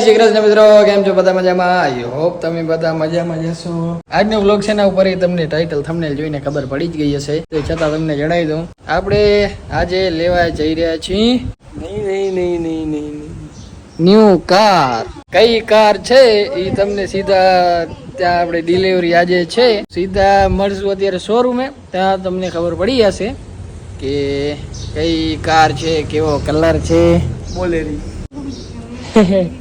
શ્રી કૃષ્ણ મિત્રો કેમ છો? બધા મજામાં? આઈ હોપ તમે બધા મજામાં જશો આજનો વ્લોગ છે એના ઉપર તમને ટાઇટલ થંબનેલ જોઈને ખબર પડી જ ગઈ હશે. તે છતાં તમને જણાવી દઉં. આપણે આજે લેવા જઈ રહ્યા છીએ નહીં નહીં નહીં નહીં નહીં ન્યૂ કાર કઈ કાર છે? એ તમને સીધા ત્યાં આપણે ડિલિવરી આજે છે. સીધા મળશું અત્યારે શોરૂમે ત્યાં તમને ખબર પડી જશે કે કઈ કાર છે કેવો કલર છે. બોલેરી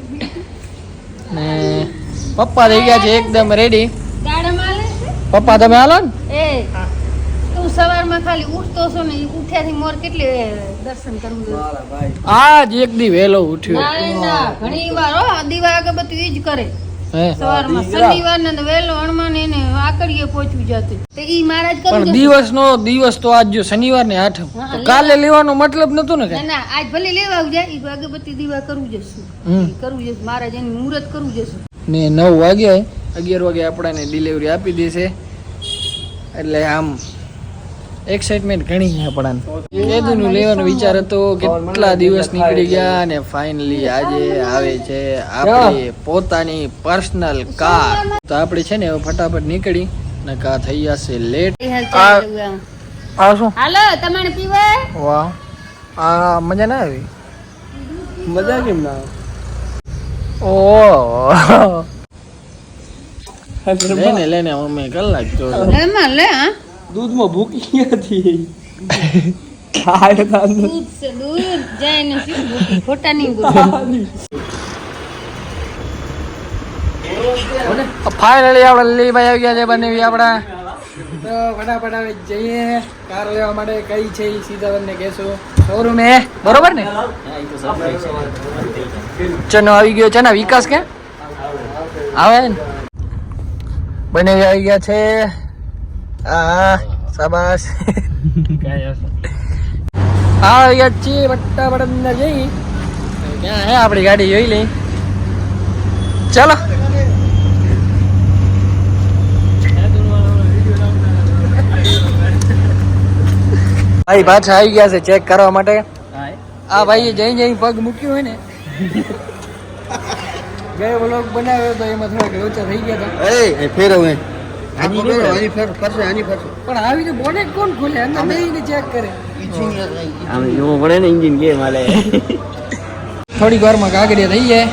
ને પપ્પા થઈ ગયા છે એકદમ રેડી? પપ્પા તમે હાલો ને? એ તું સવારમાં ખાલી ઉઠતો છો ને ઉઠ્યાથી મોર કેટલી દર્શન કરવું આજ એક દી વહેલો ઉઠ્યો. ઘણી વાર હો દીવા અગરબત્તી જ કરે. દિવસ નો દિવસ તો આજ જો શનિવાર ને આઠમ તો કાલે લેવાનો મતલબ નતો ને ના કઈ? ના આજ ભલે લેવા જાય અગરબત્તી દીવા કરવું જશે કરવું જશે મહારાજ એની મુહૂર્ત કરવું જશે ને નવ વાગ્યા અગિયાર વાગે આપણાને ડિલિવરી આપી દેશે. એટલે આમ એક્સાઇટમેન્ટ ઘણી છે આપણને. કેદુનું લેવાનો વિચાર હતો કેટલા દિવસ નીકળી ગયા અને ફાઇનલી આજે આવે છે આપણી પોતાની પર્સનલ કાર તો આપણે છે ને હવે ફટાફટ નીકળી ને કા થઈ જશે લેટ આ- શું? હાલો તમારે પીવા વાહ. આ મજા ના આવી? મજા કેમ ના ઓ. લેને લેને અમે કલાક તો એમાં લે હા. દૂધમાં ભૂકી હતી? ફાઇનલી આપણે લીલીભાઈ આવી ગયા છે બંને આપણા. તો ફટાફટ જઈએ. કાર લેવા માટે કઈ છે ઈ સીધા બંને કહેશું. શોરૂમે? બરોબર ને? ચનો આવી ગયો છે ને વિકાસ કે? આવે ને? બંને આવી ગયા છે. હા શાબાશ. હા ગયા છીએ ફટાફટ અંદર જઈ. ક્યાં હે આપણી ગાડી જોઈ લઈ ચાલો. ભાઈ પાછા આવી ગયા છે ચેક કરવા માટે. આ ભાઈએ જઈ જઈ પગ મૂક્યું હોય ને. ગયો બ્લોગ બનાવ્યો તો એમાં થોડાક લોચા થઈ ગયા હતા. એ ફેરવ આની ફેરવ આની ફેર ફરશે આની ફરશે. પણ આવી તો બોનેટ કોણ ખોલે? અંદર બેહીને ચેક કરે આમ જોવું પડે ને ઇન્જિન કે માલે. થોડીક વારમાં કાગડિયા થઈ જાય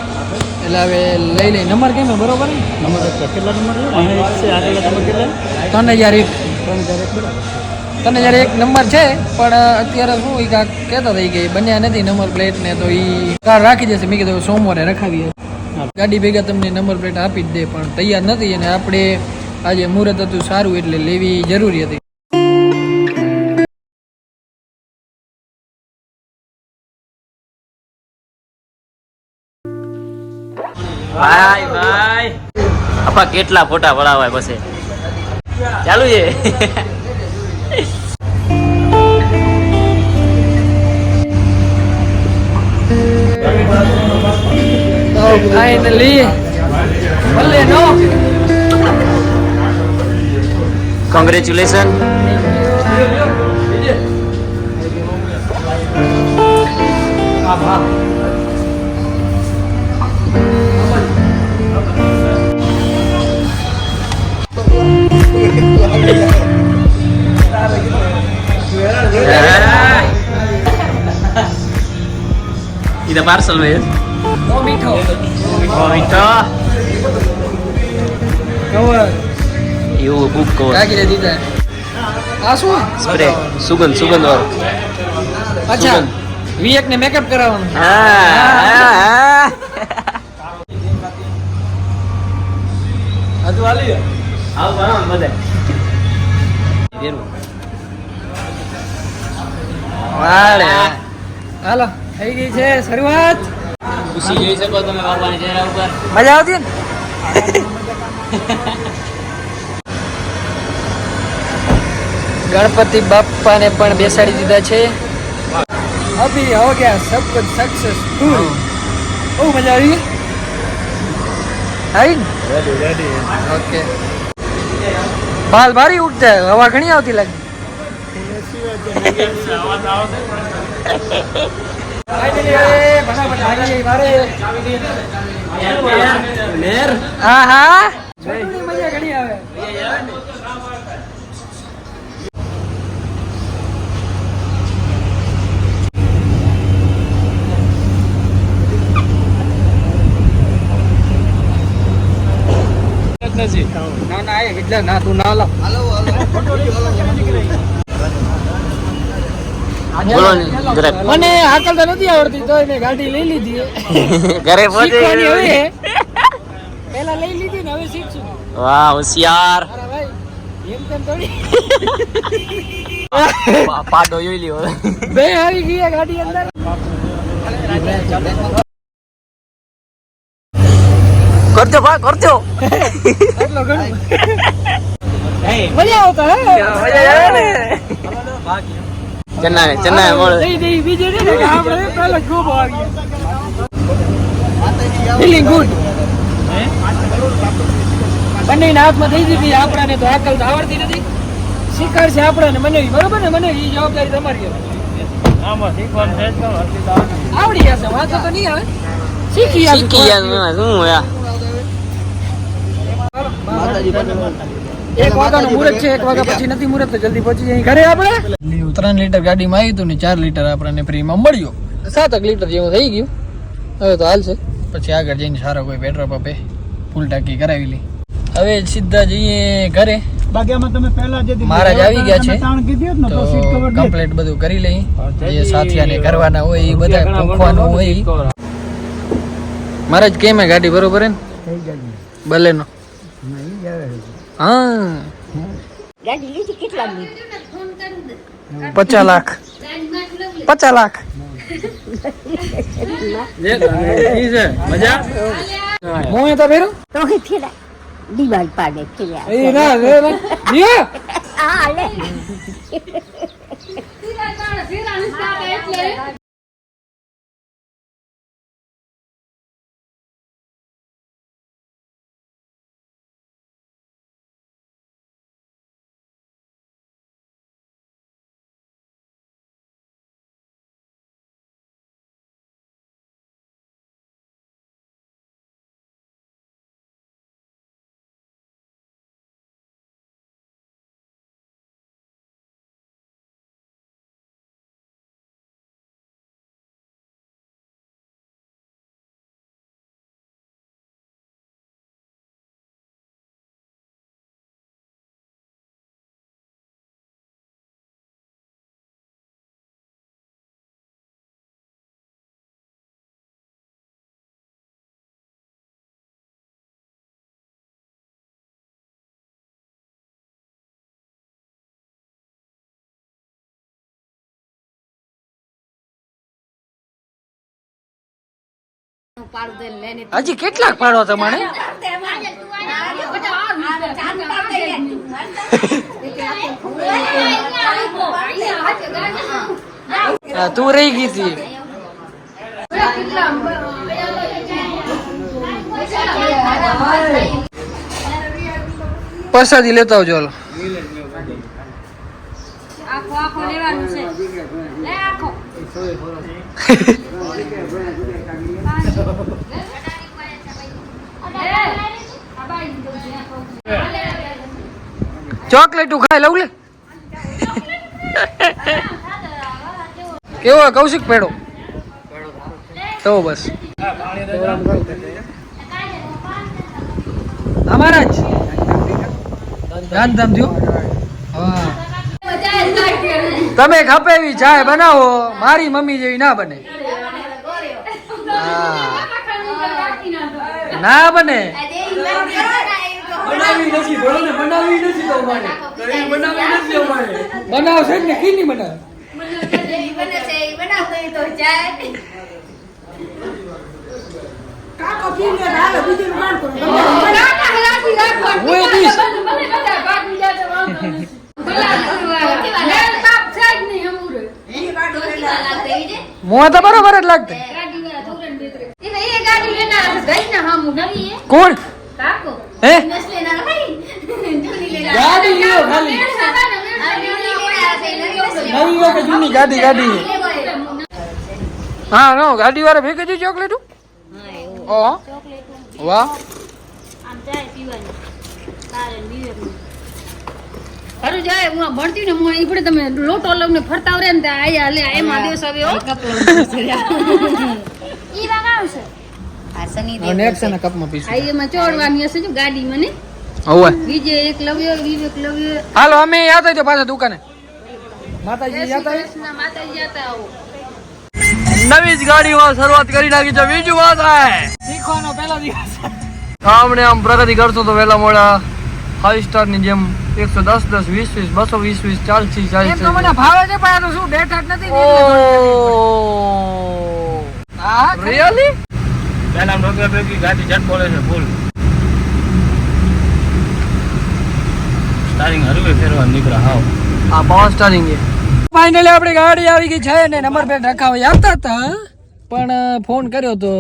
એટલે હવે લઈ લઈ. નંબર કેમ બરોબર નંબર કેટલા નંબર છે? આગળ નંબર કેટલા ત્રણ હજાર એક. ત્રણ હજાર એક નંબર છે પણ અત્યારે શું એ કાંક કહેતા થઈ ગઈ બન્યા નથી નંબર પ્લેટ ને તો એ કાર રાખી જશે મેં કીધું સોમવારે રખાવીએ. ગાડી ભેગા તમને નંબર પ્લેટ આપી જ દે પણ તૈયાર નથી. અને આપણે આજે મુહૂર્ત હતું સારું એટલે લેવી જરૂરી હતી. ભાઈ ભાઈ. આપા કેટલા ફોટા પડાવાય પછી? ચાલુ છે. ફાઇનલી ભલે નો. Congratulations. Ida parcel ya. Oh, mito. Oh, એવું બુક કવર કાગીને દીધા. આ શું? સ્પ્રે સુગંધ સુગંધ વાળો. અચ્છા. વિવેક ને મેકઅપ કરાવવાનું. હા હજુ વાલી આવ બરાબર બધે. વાળે. હાલો થઈ ગઈ છે શરૂઆત. ખુશી જોઈ શકો તમે બાબાની ચહેરા ઉપર. મજા આવતી ને? ગણપતિ બાપાને પણ બેસાડી દીધા છે. અભી હો ગયા સબ કુછ સક્સેસફુલ બહુ મજા આવી. આવી રેડી ઓકે બાલ ભારી ઉઠતા હવા ઘણી આવતી લાગે. હા હા. મજા ઘણી આવે. ના ના એ એટલે ના તું ના લા બોલો ને જરાક મને હાકલ તો નથી આવડતી તો મેં ગાડી લઈ લીધી. ઘરે પહોંચી હવે. પેલા લઈ લીધી ને હવે શીખશું. વાહ હોશિયાર. અરે ભાઈ એમ તેમ થોડી. પાડો જોઈ લ્યો. બે આવી ગયા ગાડી અંદર. કરજો ભા કરજો. એટલો ઘણું મજા આવતા હે ચન્ના ચન્ના બોલ બીજે ને આપણે પહેલા ખૂબ આવી ફીલિંગ ગુડ. બંને હાથમાં થઈ જતી આપણાને તો આકલ તો આવડતી નથી. શીખવાડશે આપણાને મને બરોબર ને? મને એ જવાબદારી તમારી. આવડી જશે વાંધો તો નહીં આવે. શીખી શીખી શું યા એક વાગ્યાનું મુહૂર્ત છે એક વાગ્યા પછી નથી મુહૂર્ત તો જલ્દી પહોંચી જાય ઘરે આપણે? ત્રણ લીટર ગાડીમાં આવ્યું હતું ને ચાર લીટર આપણને ફ્રીમાં મળ્યો. સાતક લીટર જેવું થઈ ગયું. હવે તો હાલશે પછી આગળ જઈને સારો કોઈ પેટ્રોલ પંપે ફૂલ ટાંકી કરાવી લી. હવે સીધા જઈએ ઘરે. બાકીમાં તમે પહેલા જે મહારાજ આવી ગયા છે. તો તો સીટ કવર દે. કમ્પ્લીટ બધું કરી લઈ. જે સાથિયાને કરવાના હોય એ બધા પૂછવાનું હોય. મહારાજ કેમ ગાડી બરોબર હે ને? બલેનો હા ગાડી લીધી કેટલા દે પચાસ લાખ પચાસ લાખ મોએ તો ફેરો તો કે ફેરા દિવાલ પાડે ફેરા એ ના રે ના જીઓ આ લે સીધા કાઢે એટલે હજી કેટલાક પાડો તમારે? તું રહી ગઈ હતી. પ્રસાદી લેતા આવજો આખો આખો લેવાનું છે. ચોકલેટ ખાઈ લઉં લે. કેવો કૌશિક પેડો? તો બસ. અમારા જ. ગાંધીધામ થયો તમે ખપે એવી ચાય બનાવો મારી મમ્મી જેવી ના બને. હા. ના બને. બનાવશે ને કીની બનાવે? જ ને કી નહીં બનાવે હું એ દઈશ. મોં તો બરોબર જ લાગતે કોણ? હે? ગાડી ગાડી ગાડી હા નો ગાડી વાળા ભેગી જ ચોકલેટ ઓહો વાહ. આમ ચાય પીવાની. તારે ને ખરું જાય હું ભણતી ને હું ઈપડે તમે લોટો લઈને ફરતા રહે ને ત્યાં આયા લે એમાં દિવસ હવે. ઈ નેક્સ્ટ પીશું. આ એમાં ચોડવાની હશે જો ગાડીમાં ને. હવે. વિજય એક લવ્ય વિવેક લવ્ય. હાલો અમે યાદ હોય પાછા દુકાને. માતાજી યાદ શ્રી માતાજી જાતા આવો. નવી જ ગાડીમાં શરૂઆત કરી નાખી છે. બીજું વાત હે. શીખવાનો પહેલો દિવસ. આમને આમ પ્રગતિ કરશો તો વહેલા મોડા. ફાઈવ સ્ટારની જેમ એકસો દસ દસ વીસ વીસ બસો વીસ વીસ ચાલીસ એમ ચાલીસ. તો મને ભાવે છે પણ એનું શું ડેટ હાટ નથી. રિયલી પેલા ડોક્ટર ભેગી ગાડી જટ બોલે છે ફૂલ સ્ટારિંગ હરવે ફેરવા નીકળ્યા હાવ. આ પાવર સ્ટારિંગ છે. ફાઇનલી આપણી ગાડી આવી ગઈ છે ને નંબર પ્લેટ રખાવા આવતા હતા પણ ફોન કર્યો તો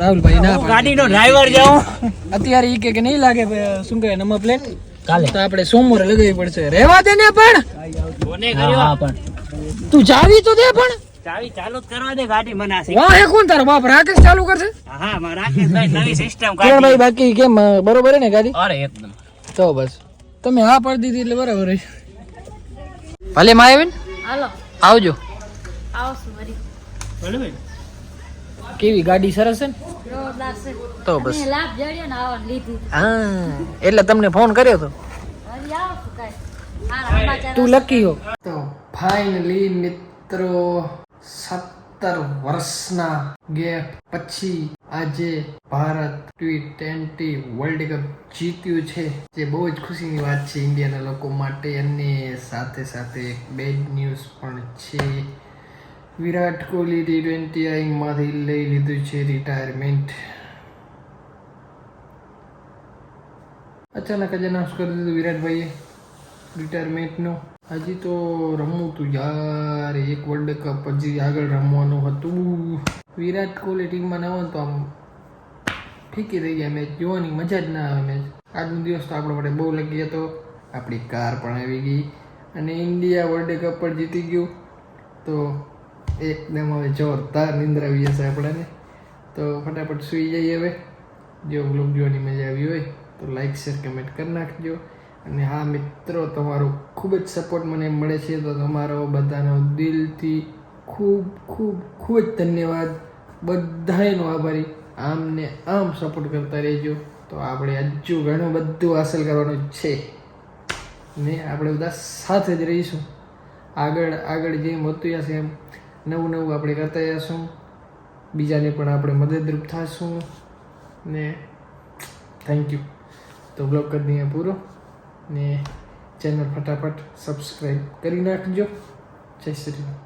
રાહુલભાઈ ના. ગાડીનો ડ્રાઈવર જાઉં. અત્યારે ઈ કે કે નહીં લાગે ભઈ, શું કહે નંબર પ્લેટ કાલે. તો આપણે સોમવારે લગાવી પડશે. રહેવા દે ને પણ. પણ. તું જાવી તો દે પણ. ચાવી ચાલુ જ કરવા દે ગાડી મને વાહ એ કોણ તારો બાપ રાકેશ ચાલુ કરશે? હા મારા રાકેશભાઈ નવી સિસ્ટમ કિરણભાઈ બાકી કેમ બરોબર હે ને ગાડી? અરે એકદમ. તો બસ. તમે હા પાડી દીધી એટલે બરાબર છે. ભલે માં આવીને? હાલો. આવજો. આવશું વળી ભલે કેવી ગાડી સરસ છે ને? તો બસ. મેં લાભ જડ્યો ને આવવાનું લીધી. હા એટલે તમને ફોન કર્યો તો? તું લકી હો. તો ફાઇનલી મિત્રો સત્તર વર્ષના ગેપ પછી આજે Bharat T twenty World Cup જીત્યું છે જે બહુ જ ખુશીની વાત છે ઇન્ડિયાના લોકો માટે અને સાથે સાથે એક બેડ ન્યૂઝ પણ છે. વિરાટ કોહલી ટી ટ્વેન્ટી આઈમાંથી લઈ લીધું છે રિટાયરમેન્ટ અચાનક જ અનાઉન્સ કરી દીધું વિરાટભાઈએ રિટાયરમેન્ટનું હજી તો રમવું તું યાર, એક વર્લ્ડ કપ હજી આગળ રમવાનું હતું. વિરાટ કોહલી ટીમમાં ન હોય તો આમ ફીકી થઈ ગયા મેચ જોવાની મજા જ ના આવે મેચ આજનો દિવસ તો આપણા માટે બહુ લગી હતો. આપણી કાર પણ આવી ગઈ અને ઇન્ડિયા વર્લ્ડ કપ પણ જીતી ગયું. તો એકદમ હવે જોરદાર નિંદ્રા આવી જશે આપણને. તો ફટાફટ સૂઈ જઈએ હવે. જો બ્લોગ જોવાની મજા આવી હોય, તો લાઇક શેર કમેન્ટ કરી નાખજો. અને હા, મિત્રો, તમારો ખૂબ જ સપોર્ટ મને મળે છે. તો તમારો બધાનો દિલથી ખૂબ ખૂબ ખૂબ જ ધન્યવાદ. બધાનો આભારી. આમ ને આમ સપોર્ટ કરતા રહેજો. તો આપણે હજુ ઘણું બધું હાંસલ કરવાનું છે. ને આપણે બધા સાથે જ રહીશું. આગળ આગળ જેમ હોતું હશે એમ નવું નવું આપણે કરતા જશું. બીજાને પણ આપણે મદદરૂપ થશું. ને થેન્ક યુ તો બ્લોગ કરી દઈએ પૂરો. ને ચેનલ ફટાફટ સબસ્ક્રાઈબ કરી નાખજો. જય શ્રી રામ.